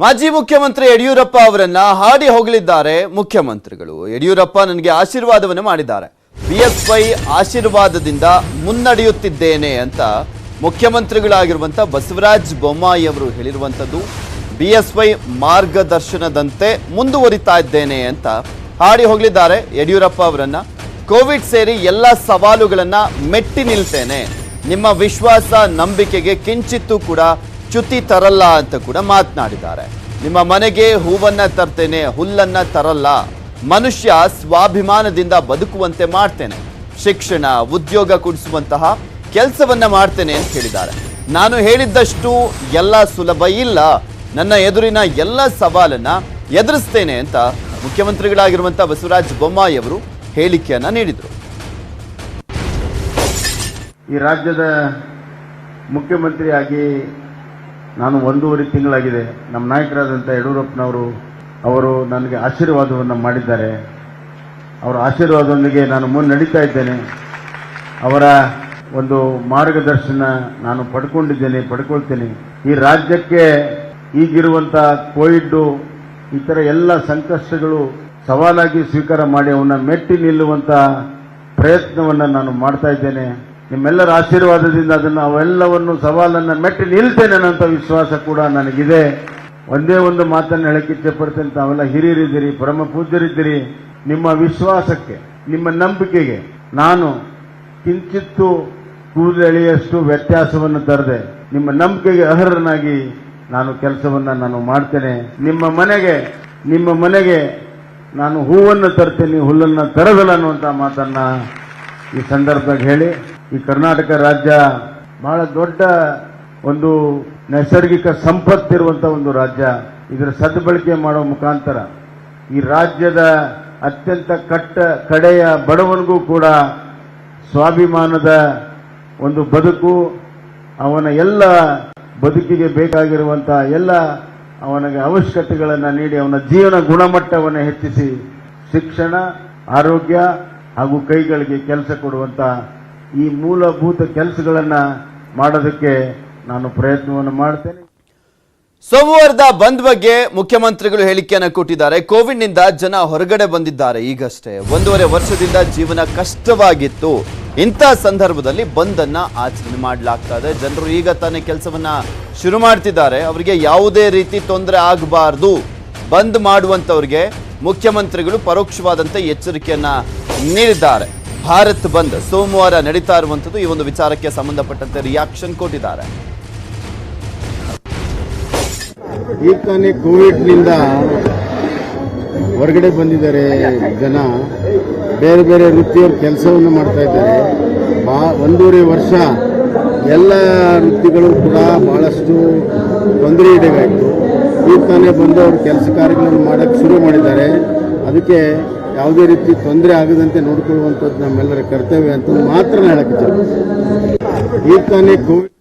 ಮಾಜಿ ಮುಖ್ಯಮಂತ್ರಿ ಯಡಿಯೂರಪ್ಪ ಅವರನ್ನ ಹಾಡಿ ಹೊಗಳಿದ್ದಾರೆ ಮುಖ್ಯಮಂತ್ರಿಗಳು. ಯಡಿಯೂರಪ್ಪ ನನಗೆ ಆಶೀರ್ವಾದವನ್ನು ಮಾಡಿದ್ದಾರೆ. ಬಿಎಸ್ವೈ ಆಶೀರ್ವಾದದಿಂದ ಮುನ್ನಡೆಯುತ್ತಿದ್ದೇನೆ ಅಂತ ಮುಖ್ಯಮಂತ್ರಿಗಳಾಗಿರುವಂಥ ಬಸವರಾಜ ಬೊಮ್ಮಾಯಿ ಅವರು ಹೇಳಿರುವಂಥದ್ದು, ಬಿಎಸ್ವೈ ಮಾರ್ಗದರ್ಶನದಂತೆ ಮುಂದುವರಿತಾ ಇದ್ದೇನೆ ಅಂತ ಹಾಡಿ ಹೊಗಳಿದ್ದಾರೆ ಯಡಿಯೂರಪ್ಪ ಅವರನ್ನ. ಕೋವಿಡ್ ಸೇರಿ ಎಲ್ಲ ಸವಾಲುಗಳನ್ನ ಮೆಟ್ಟಿ ನಿಲ್ತೇನೆ. ನಿಮ್ಮ ವಿಶ್ವಾಸ, ನಂಬಿಕೆಗೆ ಕಿಂಚಿತ್ತೂ ಕೂಡ ಚ್ಯುತಿ ತರಲ್ಲ ಅಂತ ಕೂಡ ಮಾತನಾಡಿದ್ದಾರೆ. ನಿಮ್ಮ ಮನೆಗೆ ಹೂವನ್ನ ತರ್ತೇನೆ, ಹುಲ್ಲನ್ನ ತರಲ್ಲ. ಮನುಷ್ಯ ಸ್ವಾಭಿಮಾನದಿಂದ ಬದುಕುವಂತೆ ಮಾಡ್ತೇನೆ. ಶಿಕ್ಷಣ, ಉದ್ಯೋಗ ಕೊಡಿಸುವಂತಹ ಕೆಲಸವನ್ನ ಮಾಡ್ತೇನೆ ಅಂತ ಹೇಳಿದ್ದಾರೆ. ನಾನು ಹೇಳಿದ್ದಷ್ಟು ಎಲ್ಲ ಸುಲಭ ಇಲ್ಲ. ನನ್ನ ಎದುರಿನ ಎಲ್ಲ ಸವಾಲನ್ನ ಎದುರಿಸ್ತೇನೆ ಅಂತ ಮುಖ್ಯಮಂತ್ರಿಗಳಾಗಿರುವಂತಹ ಬಸವರಾಜ ಬೊಮ್ಮಾಯಿ ಅವರು ಹೇಳಿಕೆಯನ್ನ ನೀಡಿದರು. ಈ ರಾಜ್ಯದ ಮುಖ್ಯಮಂತ್ರಿಯಾಗಿ ನಾನು ಒಂದೂವರೆ ತಿಂಗಳಾಗಿದೆ. ನಮ್ಮ ನಾಯಕರಾದಂಥ ಯಡಿಯೂರಪ್ಪನವರು ಅವರು ನನಗೆ ಆಶೀರ್ವಾದವನ್ನು ಮಾಡಿದ್ದಾರೆ. ಅವರ ಆಶೀರ್ವಾದದೊಂದಿಗೆ ನಾನು ಮುನ್ನಡೀತಾ ಇದ್ದೇನೆ. ಅವರ ಒಂದು ಮಾರ್ಗದರ್ಶನ ನಾನು ಪಡ್ಕೊಂಡಿದ್ದೇನೆ, ಪಡ್ಕೊಳ್ತೇನೆ. ಈ ರಾಜ್ಯಕ್ಕೆ ಈಗಿರುವಂಥ ಕೋವಿಡ್ ಈ ಥರ ಎಲ್ಲ ಸಂಕಷ್ಟಗಳು ಸವಾಲಾಗಿ ಸ್ವೀಕಾರ ಮಾಡಿ ಅವನ್ನ ಮೆಟ್ಟಿ ನಿಲ್ಲುವಂತ ಪ್ರಯತ್ನವನ್ನು ನಾನು ಮಾಡ್ತಾ ಇದ್ದೇನೆ. ನಿಮ್ಮೆಲ್ಲರ ಆಶೀರ್ವಾದದಿಂದ ಅದನ್ನು ಅವೆಲ್ಲವನ್ನು ಸವಾಲನ್ನು ಮೆಟ್ಟಿ ನಿಲ್ತೇನೆ ಅನ್ನೋಂಥ ವಿಶ್ವಾಸ ಕೂಡ ನನಗಿದೆ. ಒಂದೇ ಒಂದು ಮಾತನ್ನು ಹೇಳಕ್ಕೆ ಇಚ್ಛೆಪಡ್ತೇನೆ. ತಾವೆಲ್ಲ ಹಿರಿಯರಿದ್ದೀರಿ, ಪರಮ ಪೂಜ್ಯರಿದ್ದೀರಿ. ನಿಮ್ಮ ವಿಶ್ವಾಸಕ್ಕೆ, ನಿಮ್ಮ ನಂಬಿಕೆಗೆ ನಾನು ಕಿಂಚಿತ್ತು ಕೂದಲೆಳೆಯಷ್ಟು ವ್ಯತ್ಯಾಸವನ್ನು ತರದೆ ನಿಮ್ಮ ನಂಬಿಕೆಗೆ ಅರ್ಹರನಾಗಿ ನಾನು ಕೆಲಸವನ್ನು ನಾನು ಮಾಡ್ತೇನೆ. ನಿಮ್ಮ ಮನೆಗೆ ನಿಮ್ಮ ಮನೆಗೆ ನಾನು ಹೂವನ್ನು ತರ್ತೇನೆ, ಹುಲ್ಲನ್ನು ತರದಲ್ಲ ಅನ್ನುವಂಥ ಮಾತನ್ನು ಈ ಸಂದರ್ಭದಾಗ ಹೇಳಿ ಈ ಕರ್ನಾಟಕ ರಾಜ್ಯ ಬಹಳ ದೊಡ್ಡ ಒಂದು ನೈಸರ್ಗಿಕ ಸಂಪತ್ತಿರುವಂಥ ಒಂದು ರಾಜ್ಯ. ಇದರ ಸದ್ಬಳಕೆ ಮಾಡುವ ಮುಖಾಂತರ ಈ ರಾಜ್ಯದ ಅತ್ಯಂತ ಕಟ್ಟ ಕಡೆಯ ಬಡವನಿಗೂ ಕೂಡ ಸ್ವಾಭಿಮಾನದ ಒಂದು ಬದುಕು, ಅವನ ಎಲ್ಲ ಬದುಕಿಗೆ ಬೇಕಾಗಿರುವಂತಹ ಎಲ್ಲ ಅವನಿಗೆ ಅವಶ್ಯಕತೆಗಳನ್ನು ನೀಡಿ ಅವನ ಜೀವನ ಗುಣಮಟ್ಟವನ್ನು ಹೆಚ್ಚಿಸಿ ಶಿಕ್ಷಣ, ಆರೋಗ್ಯ ಹಾಗೂ ಕೈಗಳಿಗೆ ಕೆಲಸ ಕೊಡುವಂತ ಈ ಮೂಲಭೂತ ಕೆಲಸಗಳನ್ನು ಮಾಡೋದಕ್ಕೆ ನಾನು ಪ್ರಯತ್ನವನ್ನು ಮಾಡ್ತೇನೆ. ಸೋಮವಾರದ ಬಂದ್ ಬಗ್ಗೆ ಮುಖ್ಯಮಂತ್ರಿಗಳು ಹೇಳಿಕೆಯನ್ನು ಕೊಟ್ಟಿದ್ದಾರೆ. ಕೋವಿಡ್ನಿಂದ ಜನ ಹೊರಗಡೆ ಬಂದಿದ್ದಾರೆ ಈಗಷ್ಟೇ. ಒಂದೂವರೆ ವರ್ಷದಿಂದ ಜೀವನ ಕಷ್ಟವಾಗಿತ್ತು. ಇಂತಹ ಸಂದರ್ಭದಲ್ಲಿ ಬಂದ್ ಅನ್ನ ಆಚರಣೆ ಮಾಡಲಾಗ್ತಾ ಇದೆ ಜನರು ಈಗ ತಾನೇ ಕೆಲಸವನ್ನ ಶುರು ಮಾಡ್ತಿದ್ದಾರೆ. ಅವರಿಗೆ ಯಾವುದೇ ರೀತಿ ತೊಂದರೆ ಆಗಬಾರ್ದು. ಬಂದ್ ಮಾಡುವಂತವ್ರಿಗೆ ಮುಖ್ಯಮಂತ್ರಿಗಳು ಪರೋಕ್ಷವಾದಂತ ಎಚ್ಚರಿಕೆಯನ್ನ ನೀಡಿದ್ದಾರೆ. ಭಾರತ್ ಬಂದ್ ಸೋಮವಾರ ನಡೀತಾ ಇರುವಂಥದ್ದು. ಈ ಒಂದು ವಿಚಾರಕ್ಕೆ ಸಂಬಂಧಪಟ್ಟಂತೆ ರಿಯಾಕ್ಷನ್ ಕೊಟ್ಟಿದ್ದಾರೆ. ಈಗ ತಾನೇ ಕೋವಿಡ್ನಿಂದ ಹೊರಗಡೆ ಬಂದಿದ್ದಾರೆ ಜನ. ಬೇರೆ ಬೇರೆ ವೃತ್ತಿಯವ್ರ ಕೆಲಸವನ್ನು ಮಾಡ್ತಾ ಇದ್ದಾರೆ. ಒಂದೂವರೆ ವರ್ಷ ಎಲ್ಲ ವೃತ್ತಿಗಳು ಕೂಡ ಬಹಳಷ್ಟು ತೊಂದರೆ ಇಡಬೇಕು ಈಗ ತಾನೇ ಬಂದು ಅವರು ಕೆಲಸ ಕಾರ್ಯಗಳನ್ನು ಮಾಡೋಕ್ಕೆ ಶುರು ಮಾಡಿದ್ದಾರೆ. ಅದಕ್ಕೆ ಯಾವುದೇ ರೀತಿ ತೊಂದರೆ ಆಗದಂತೆ ನೋಡಿಕೊಳ್ಳುವಂಥದ್ದು ನಮ್ಮೆಲ್ಲರ ಕರ್ತವ್ಯ ಅಂತ ಮಾತ್ರ ಹೇಳಕ್ಕೆ ಈಗ ತಾನೇ ಕೋವಿಡ್